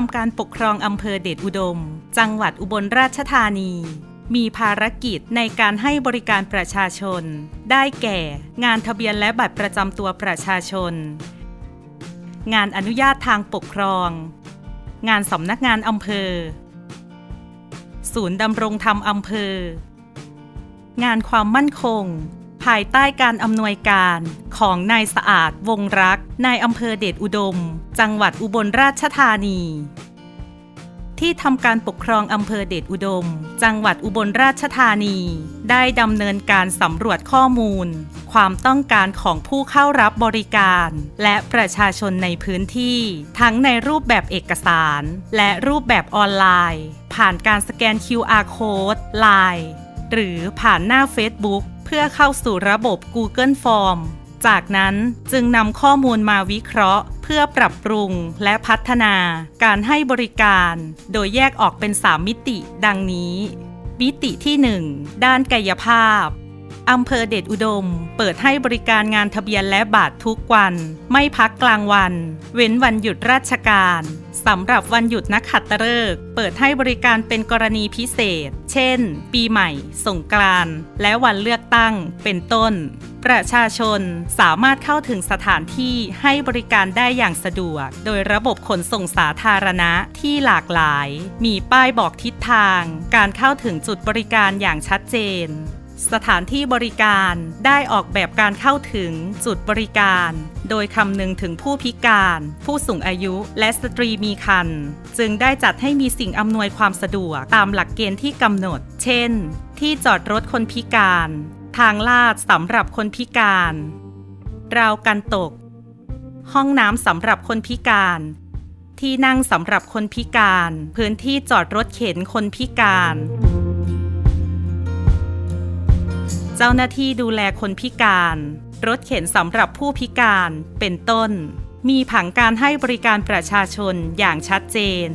ทำการปกครองอำเภอเดชอุดม จังหวัดอุบลราชธานี มีภารกิจในการให้บริการประชาชน ได้แก่ งานทะเบียนและบัตรประจำตัวประชาชน งานอนุญาตทางปกครอง งานสำนักงานอำเภอ ศูนย์ดำรงธรรมอำเภอ งานความมั่นคง ภายใต้การอำนวยการของนายสะอาดวงรัก นายอำเภอเดชอุดม จังหวัดอุบลราชธานี ที่ทำการปกครองอำเภอเดชอุดม จังหวัดอุบลราชธานี ได้ดำเนินการสำรวจข้อมูล ความต้องการของผู้เข้ารับบริการ และประชาชนในพื้นที่ ทั้งในรูปแบบเอกสาร และรูปแบบออนไลน์ ผ่านการสแกน QR Code Line หรือผ่านหน้า Facebook เพื่อเข้าสู่ระบบ Google Form จากนั้นจึงนำข้อมูลมาวิเคราะห์ เพื่อปรับปรุงและพัฒนา การให้บริการ โดยแยกออกเป็น 3 มิติ ดังนี้ มิติที่ 1 ด้านกายภาพ อำเภอเดชอุดม เปิดให้บริการงานทะเบียนและบัตรทุกวัน ไม่พักกลางวัน เว้นวันหยุดราชการสำหรับวันหยุดนักขัตฤกษ์เปิดให้บริการเป็นกรณีพิเศษ เช่น ปีใหม่ สงกรานต์และวันเลือกตั้ง เป็นต้น ประชาชนสามารถเข้าถึงสถานที่ให้บริการได้อย่างสะดวก โดยระบบขนส่งสาธารณะที่หลากหลาย มีป้ายบอกทิศทาง การเข้าถึงจุดบริการอย่างชัดเจน สถานที่บริการได้ออกแบบการเข้าถึงจุดบริการ โดยคำนึงถึงผู้พิการ ผู้สูงอายุ และสตรีมีครรภ์จึงได้จัดให้มีสิ่งอำนวยความสะดวกตามหลักเกณฑ์ที่กำหนด เช่น ที่จอดรถคนพิการ ทางลาดสำหรับคนพิการ ราวกันตก ห้องน้ำสำหรับคนพิการ ที่นั่งสำหรับคนพิการ พื้นที่จอดรถเข็นคนพิการ เจ้าหน้าที่ดูแลคนพิการ รถเข็นสำหรับผู้พิการ เป็นต้น มีผังการให้บริการประชาชนอย่างชัดเจน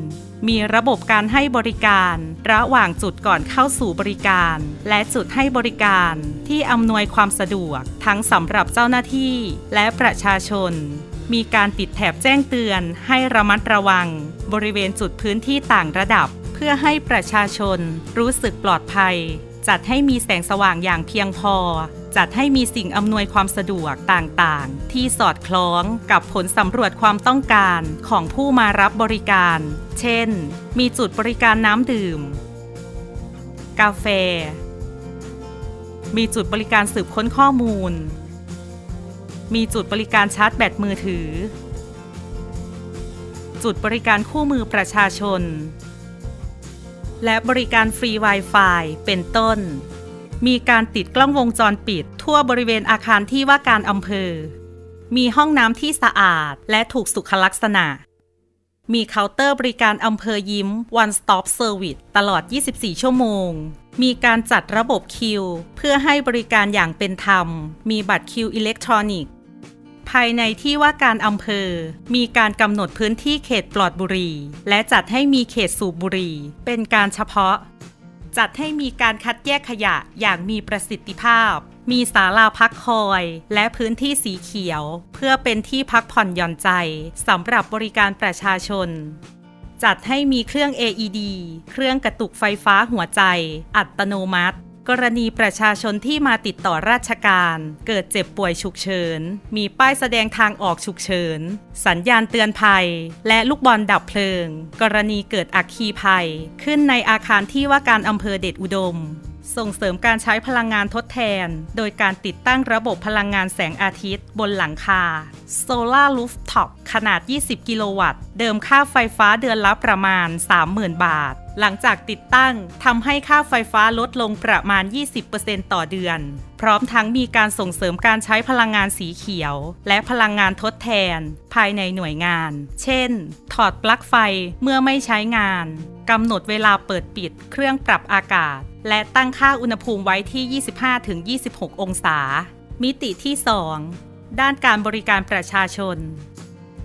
มีระบบการให้บริการ ระหว่างจุดก่อนเข้าสู่บริการ และจุดให้บริการที่อำนวยความสะดวกทั้งสำหรับเจ้าหน้าที่และประชาชน มีการติดแถบแจ้งเตือนให้ระมัดระวัง บริเวณจุดพื้นที่ต่างระดับ เพื่อให้ประชาชนรู้สึกปลอดภัย จัดให้มีแสงสว่างอย่างเพียงพอ จัดให้มีสิ่งอำนวยความสะดวกต่างๆ ที่สอดคล้องกับผลสำรวจความต้องการของผู้มารับบริการ เช่น มีจุดบริการน้ำดื่ม กาแฟ มีจุดบริการสืบค้นข้อมูล มีจุดบริการชาร์จแบตมือถือ จุดบริการคู่มือประชาชน และบริการฟรี Wi-Fi เป็นต้น มีการติดกล้องวงจรปิด ทั่วบริเวณอาคารที่ว่าการอำเภอ มีห้องน้ำที่สะอาดและถูกสุขลักษณะ มีเคาน์เตอร์บริการอำเภอยิ้ม One Stop Service ตลอด 24 ชั่วโมง มีการจัดระบบคิว เพื่อให้บริการอย่างเป็นธรรม มีบัตรคิวอิเล็กทรอนิกส์ ภายในที่ว่าการอำเภอ มีการกำหนดพื้นที่เขตปลอดบุหรี่ และจัดให้มีเขตสูบบุหรี่ เป็นการเฉพาะ จัดให้มีการคัดแยกขยะอย่างมีประสิทธิภาพ มีศาลาพักคอย และพื้นที่สีเขียว เพื่อเป็นที่พักผ่อนหย่อนใจสำหรับบริการประชาชนจัดให้มีเครื่อง AED เครื่องกระตุกไฟฟ้าหัวใจ อัตโนมัติ กรณีประชาชนที่มาติดต่อราชการ เกิดเจ็บป่วยฉุกเฉิน มีป้ายแสดงทางออกฉุกเฉิน สัญญาณเตือนภัย และลูกบอลดับเพลิง กรณีเกิดอัคคีภัย ขึ้นในอาคารที่ว่าการอำเภอเดชอุดม ส่งเสริมการใช้พลังงานทดแทน โดยการติดตั้งระบบพลังงานแสงอาทิตย์ บนหลังคา Solar Rooftop ขนาด 20 กิโลวัตต์ เดิมค่าไฟฟ้าเดือนละประมาณ 30,000 บาท หลังจากติดตั้งทำให้ค่าไฟฟ้าลดลงประมาณ 20%ต่อเดือน พร้อมทั้งมีการส่งเสริมการใช้พลังงานสีเขียว และพลังงานทดแทน ภายในหน่วยงาน เช่น ถอดปลั๊กไฟเมื่อไม่ใช้งานกำหนดเวลาเปิดปิดเครื่องปรับอากาศ และตั้งค่าอุณหภูมิไว้ที่ 25-26 องศา มิติที่ 2 ด้านการบริการประชาชน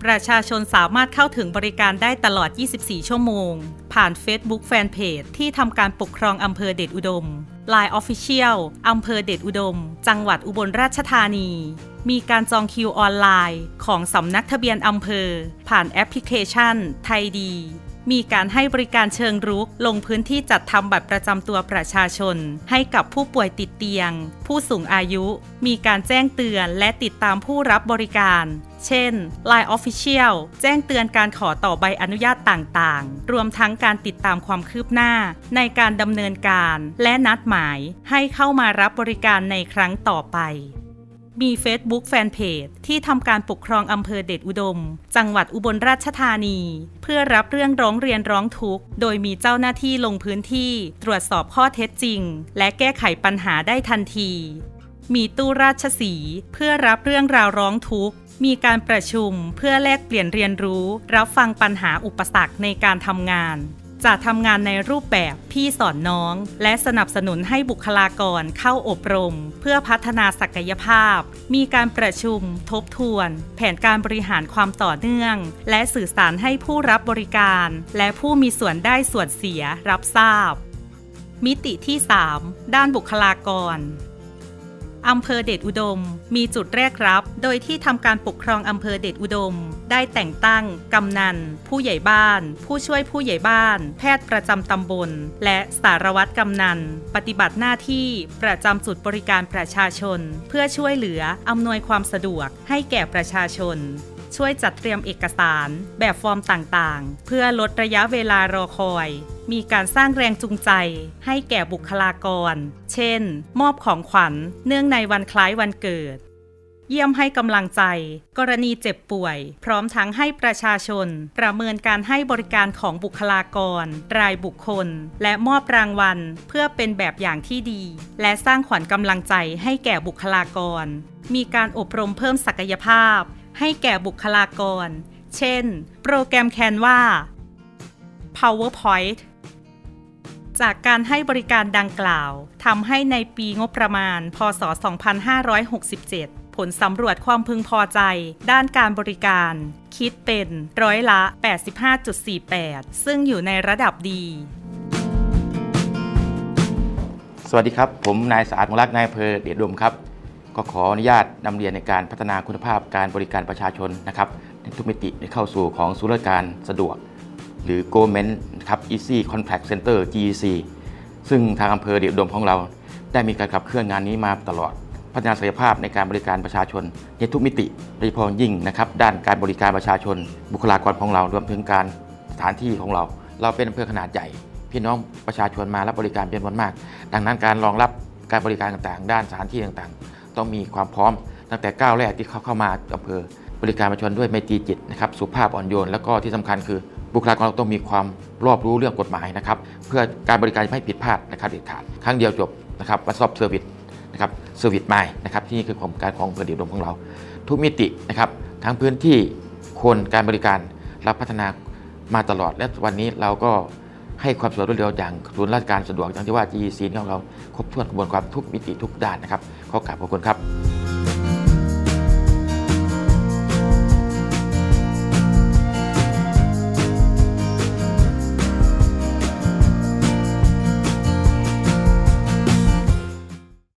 ประชาชนสามารถเข้าถึงบริการได้ตลอด 24 ชั่วโมง ผ่าน Facebook Fanpage ที่ทำการปกครองอำเภอเดชอุดม Line Official อำเภอเดชอุดม จังหวัดอุบลราชธานี มีการจองคิวออนไลน์ ของสำนักทะเบียนอำเภอ ผ่านแอปพลิเคชัน ไทยดี มีการให้บริการเชิงรุก ลงพื้นที่จัดทำบัตรประจำตัวประชาชน ให้กับผู้ป่วยติดเตียง ผู้สูงอายุ มีการแจ้งเตือนและติดตามผู้รับบริการ เช่น Line Official แจ้งเตือนการขอต่อใบอนุญาตต่างๆ รวมทั้งการติดตามความคืบหน้า ในการดำเนินการและนัดหมายให้เข้ามารับบริการในครั้งต่อไป มี Facebook Fanpage ที่ทำการปกครองอำเภอเดชอุดม จังหวัดอุบลราชธานี เพื่อรับเรื่องร้องเรียนร้องทุกข์ โดยมีเจ้าหน้าที่ลงพื้นที่ ตรวจสอบข้อเท็จจริง และแก้ไขปัญหาได้ทันที มีตู้ราชสี เพื่อรับเรื่องราวร้องทุกข์ มีการประชุมเพื่อแลกเปลี่ยนเรียนรู้ รับฟังปัญหาอุปสรรคในการทำงาน จะทำงานในรูปแบบพี่สอนน้อง และสนับสนุนให้บุคลากรเข้าอบรม เพื่อพัฒนาศักยภาพ มีการประชุม ทบทวน แผนการบริหารความต่อเนื่อง และสื่อสารให้ผู้รับบริการ และผู้มีส่วนได้ส่วนเสียรับทราบ มิติที่ 3 ด้านบุคลากร อำเภอเดชอุดม มีจุดแรกรับ โดยที่ทำการปกครองอำเภอเดชอุดม ได้แต่งตั้ง กำนัน ผู้ใหญ่บ้าน ผู้ช่วยผู้ใหญ่บ้าน แพทย์ประจำตำบล และสารวัตรกำนัน ปฏิบัติหน้าที่ประจำจุดบริการประชาชน เพื่อช่วยเหลืออำนวยความสะดวกให้แก่ประชาชนช่วยจัดเตรียมเอกสาร แบบฟอร์มต่างๆ เพื่อลดระยะเวลารอคอย มีการสร้างแรงจูงใจ ให้แก่บุคลากร เช่น มอบของขวัญ เนื่องในวันคล้ายวันเกิด เยี่ยมให้กำลังใจ กรณีเจ็บป่วย พร้อมทั้งให้ประชาชน ประเมินการให้บริการของบุคลากร รายบุคคล และมอบรางวัล เพื่อเป็นแบบอย่างที่ดี และสร้างขวัญกำลังใจให้แก่บุคลากร มีการอบรมเพิ่มศักยภาพ ให้แก่บุคลากร เช่น โปรแกรม Canva PowerPoint จากการให้บริการดังกล่าวทำให้ในปีงบประมาณ พศ 2567 ผลสำรวจความพึงพอใจ ด้านการบริการ คิดเป็นร้อยละ 85.48 ซึ่งอยู่ในระดับดี สวัสดีครับ ผมนายสะอาดมงรักนายอำเภอเดชดมครับ ก็ขออนุญาตนำเรียนในการพัฒนาคุณภาพการบริการประชาชนนะครับในทุกมิติในเข้าสู่ของศูนย์รการสะดวก หรือ Government น ครับ Easy Contact Center GEC ซึ่งทางอำเภอเดชอุดมของเรา ได้มีการขับเคลื่อนงานนี้มาตลอด พัฒนาศักยภาพในการบริการประชาชนในทุกมิติโดยเฉพาะยิ่งนะครับด้านการบริการประชาชน บุคลากรของเรารวมถึงการสถานที่ของเรา เราเป็นอำเภอขนาดใหญ่ พี่น้องประชาชนมารับบริการเป็นจำนวนมาก ดังนั้นการรองรับการบริการต่างๆ ด้านสถานที่ต่างๆ ต้องมีความพร้อม ตั้งแต่ก้าวแรกที่เขาเข้ามาอำเภอบริการประชาชนด้วยไมตรีจิตนะครับสุภาพอ่อนโยน แล้วก็ที่สำคัญคือบุคลากรเราต้องมีความ รอบรู้เรื่องกฎหมายนะครับ เพื่อการบริการไม่ผิดพลาดนะครับเด็ดขาดครั้งเดียวจบนะครับวั s ซอ p เซอร์วิสนะครับเซอร์วิสใหม่นะครับที่นี่คือโครงการของอำเภอเดียวดมของเรา ทุกมิตินะครับทั้งพื้นที่คนการบริการรับพัฒนามาตลอด และวันนี้เราก็ให้ความสะดวกรวดเร็วอย่างศูนย์ราชการสะดวกอย่างที่ว่า GEC ของเราครบถ้วนกระบวนความทุกมิติทุกด้านนะครับขอกราบขอบคุณครับ